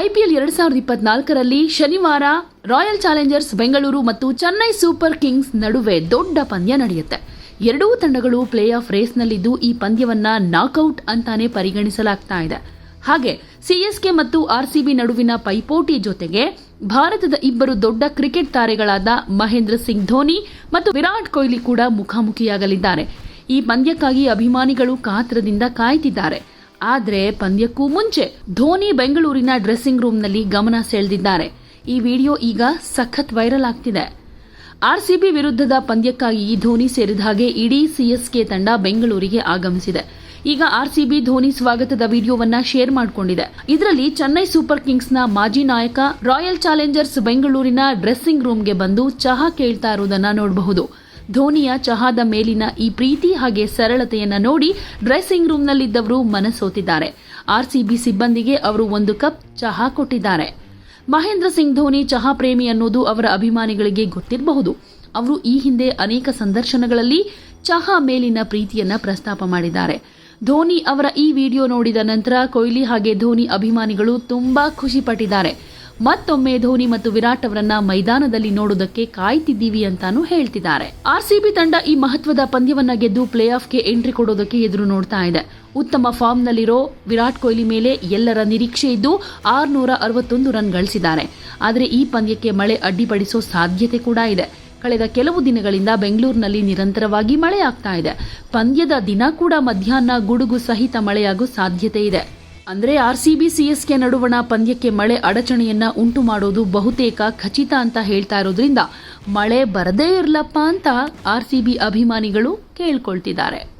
IPL ಎರಡ್ ಸಾವಿರದ ಇಪ್ಪತ್ನಾಲ್ಕರಲ್ಲಿ ಶನಿವಾರ ರಾಯಲ್ ಚಾಲೆಂಜರ್ಸ್ ಬೆಂಗಳೂರು ಮತ್ತು ಚೆನ್ನೈ ಸೂಪರ್ ಕಿಂಗ್ಸ್ ನಡುವೆ ದೊಡ್ಡ ಪಂದ್ಯ ನಡೆಯುತ್ತೆ. ಎರಡೂ ತಂಡಗಳು ಪ್ಲೇ ಆಫ್ ರೇಸ್ನಲ್ಲಿದ್ದು ಈ ಪಂದ್ಯವನ್ನ ನಾಕ್ಔಟ್ ಅಂತಾನೆ ಪರಿಗಣಿಸಲಾಗ್ತಾ ಇದೆ. ಹಾಗೆ ಸಿಎಸ್ಕೆ ಮತ್ತು ಆರ್ಸಿಬಿ ನಡುವಿನ ಪೈಪೋಟಿ ಜೊತೆಗೆ ಭಾರತದ ಇಬ್ಬರು ದೊಡ್ಡ ಕ್ರಿಕೆಟ್ ತಾರೆಗಳಾದ ಮಹೇಂದ್ರ ಸಿಂಗ್ ಧೋನಿ ಮತ್ತು ವಿರಾಟ್ ಕೊಹ್ಲಿ ಕೂಡ ಮುಖಾಮುಖಿಯಾಗಲಿದ್ದಾರೆ. ಈ ಪಂದ್ಯಕ್ಕಾಗಿ ಅಭಿಮಾನಿಗಳು ಕಾತರದಿಂದ ಕಾಯ್ತಿದ್ದಾರೆ. ಆದರೆ ಪಂದ್ಯಕ್ಕೂ ಮುಂಚೆ ಧೋನಿ ಬೆಂಗಳೂರಿನ ಡ್ರೆಸ್ಸಿಂಗ್ ರೂಮ್ನಲ್ಲಿ ಗಮನ ಸೆಳೆದಿದ್ದಾರೆ. ಈ ವಿಡಿಯೋ ಈಗ ಸಖತ್ ವೈರಲ್ ಆಗ್ತಿದೆ. ಆರ್ಸಿಬಿ ವಿರುದ್ಧದ ಪಂದ್ಯಕ್ಕಾಗಿ ಧೋನಿ ಸೇರಿದ ಹಾಗೆ ಇಡೀ ಸಿಎಸ್ಕೆ ತಂಡ ಬೆಂಗಳೂರಿಗೆ ಆಗಮಿಸಿದೆ. ಈಗ ಆರ್ಸಿಬಿ ಧೋನಿ ಸ್ವಾಗತದ ವಿಡಿಯೋವನ್ನ ಶೇರ್ ಮಾಡಿಕೊಂಡಿದೆ. ಇದರಲ್ಲಿ ಚೆನ್ನೈ ಸೂಪರ್ ಕಿಂಗ್ಸ್ನ ಮಾಜಿ ನಾಯಕ ರಾಯಲ್ ಚಾಲೆಂಜರ್ಸ್ ಬೆಂಗಳೂರಿನ ಡ್ರೆಸ್ಸಿಂಗ್ ರೂಮ್ಗೆ ಬಂದು ಚಹಾ ಕೇಳ್ತಾ ಇರುವುದನ್ನ ನೋಡಬಹುದು. ಧೋನಿಯ ಚಹಾದ ಮೇಲಿನ ಈ ಪ್ರೀತಿ ಹಾಗೆ ಸರಳತೆಯನ್ನು ನೋಡಿ ಡ್ರೆಸ್ಸಿಂಗ್ ರೂಮ್ನಲ್ಲಿದ್ದವರು ಮನಸೋತಿದ್ದಾರೆ. ಆರ್ಸಿಬಿ ಸಿಬ್ಬಂದಿಗೆ ಅವರು ಒಂದು ಕಪ್ ಚಹಾ ಕೊಟ್ಟಿದ್ದಾರೆ. ಮಹೇಂದ್ರ ಸಿಂಗ್ ಧೋನಿ ಚಹಾ ಪ್ರೇಮಿ ಅನ್ನೋದು ಅವರ ಅಭಿಮಾನಿಗಳಿಗೆ ಗೊತ್ತಿರಬಹುದು. ಅವರು ಈ ಹಿಂದೆ ಅನೇಕ ಸಂದರ್ಶನಗಳಲ್ಲಿ ಚಹಾ ಮೇಲಿನ ಪ್ರೀತಿಯನ್ನ ಪ್ರಸ್ತಾಪ ಮಾಡಿದ್ದಾರೆ. ಧೋನಿ ಅವರ ಈ ವಿಡಿಯೋ ನೋಡಿದ ನಂತರ ಕೊಹ್ಲಿ ಹಾಗೆ ಧೋನಿ ಅಭಿಮಾನಿಗಳು ತುಂಬಾ ಖುಷಿ ಪಟ್ಟಿದ್ದಾರೆ. ಮತ್ತೊಮ್ಮೆ ಧೋನಿ ಮತ್ತು ವಿರಾಟ್ ಅವರನ್ನ ಮೈದಾನದಲ್ಲಿ ನೋಡುವುದಕ್ಕೆ ಕಾಯ್ತಿದ್ದೀವಿ ಅಂತಾನೂ ಹೇಳ್ತಿದ್ದಾರೆ. ಆರ್ಸಿಬಿ ತಂಡ ಈ ಮಹತ್ವದ ಪಂದ್ಯವನ್ನ ಗೆದ್ದು ಪ್ಲೇ ಆಫ್ಗೆ ಎಂಟ್ರಿ ಕೊಡೋದಕ್ಕೆ ಎದುರು ನೋಡ್ತಾ ಇದೆ. ಉತ್ತಮ ಫಾರ್ಮ್ನಲ್ಲಿರೋ ವಿರಾಟ್ ಕೊಹ್ಲಿ ಮೇಲೆ ಎಲ್ಲರ ನಿರೀಕ್ಷೆ ಇದ್ದು ಆರುನೂರ ಅರವತ್ತೊಂದು ರನ್ ಗಳಿಸಿದ್ದಾರೆ. ಆದರೆ ಈ ಪಂದ್ಯಕ್ಕೆ ಮಳೆ ಅಡ್ಡಿಪಡಿಸೋ ಸಾಧ್ಯತೆ ಕೂಡ ಇದೆ. ಕಳೆದ ಕೆಲವು ದಿನಗಳಿಂದ ಬೆಂಗಳೂರಿನಲ್ಲಿ ನಿರಂತರವಾಗಿ ಮಳೆ ಆಗ್ತಾ ಇದೆ. ಪಂದ್ಯದ ದಿನ ಕೂಡ ಮಧ್ಯಾಹ್ನ ಗುಡುಗು ಸಹಿತ ಮಳೆಯಾಗೋ ಸಾಧ್ಯತೆ ಇದೆ. ಅಂದ್ರೆ ಎಸ್ ಕೆ ನಡುವಣ ಪಂದ್ಯಕ್ಕೆ ಮಳೆ ಅಡಚಣೆಯನ್ನ ಉಂಟು ಮಾಡೋದು ಬಹುತೇಕ ಖಚಿತ ಅಂತ ಹೇಳ್ತಾ ಇರೋದ್ರಿಂದ ಮಳೆ ಬರದೇ ಇರಲಪ್ಪ ಅಂತ ಆರ್ಸಿಬಿ ಅಭಿಮಾನಿಗಳು ಕೇಳ್ಕೊಳ್ತಿದ್ದಾರೆ.